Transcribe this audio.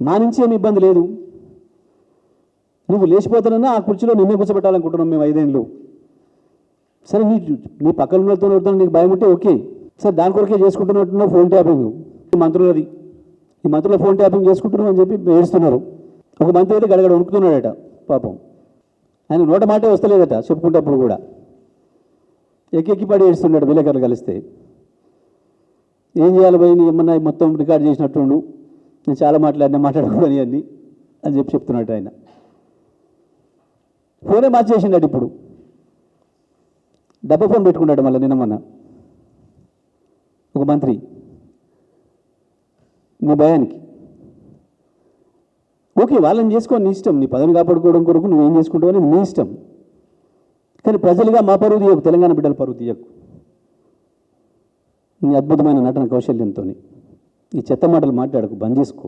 నా నుంచి ఏమి ఇబ్బంది లేదు. నువ్వు లేచిపోతానన్నా ఆ కుర్చీలో నిన్నే కూర్చోబెట్టాలనుకుంటున్నాం మేము ఐదేళ్ళు సరే నీ నీ పక్కన ఉన్నతో ఎవరితో నీకు భయం ఉంటే ఓకే. సరే దాని కొరకే చేసుకుంటున్నట్టున్నావు ఫోన్ ట్యాపింగ్. ఈ మంత్రులది ఈ మంత్రుల ఫోన్ ట్యాపింగ్ చేసుకుంటున్నావు అని చెప్పి ఏడుస్తున్నారు. ఒక మంత్రి అయితే గడగడ వణుకుతున్నాడట పాపం. ఆయన నోట మాటే వస్తలేదట చెప్పుకుంటప్పుడు కూడా. ఎక్కెక్కి పడి ఏడుస్తున్నాడు విలేకరులు కలిస్తే. ఏం చేయాలి పోయి ఏమన్నా మొత్తం రికార్డ్ చేసినట్టుండు. నేను చాలా మాట్లాడినా మాట్లాడుకోని అన్ని అని చెప్పి చెప్తున్నాడు ఆయన. ఫోనే మార్చేసిండాడు ఇప్పుడు. డబ్బా ఫోన్ పెట్టుకున్నాడు మళ్ళీ నిన్న మొన్న. ఒక మంత్రి. నీ భయానికి. ఓకే వాళ్ళని చేసుకో నీ ఇష్టం. నీ పదవిని కాపాడుకోవడం కొరకు నువ్వేం చేసుకుంటావు అని నీ ఇష్టం. కానీ ప్రజలుగా మా పరువు తీయకు తెలంగాణ బిడ్డల పరువు తీయకు. నీ అద్భుతమైన నటన కౌశల్యంతో ఈ చెత్త మాటలు మాట్లాడకు బంద్ చేసుకో.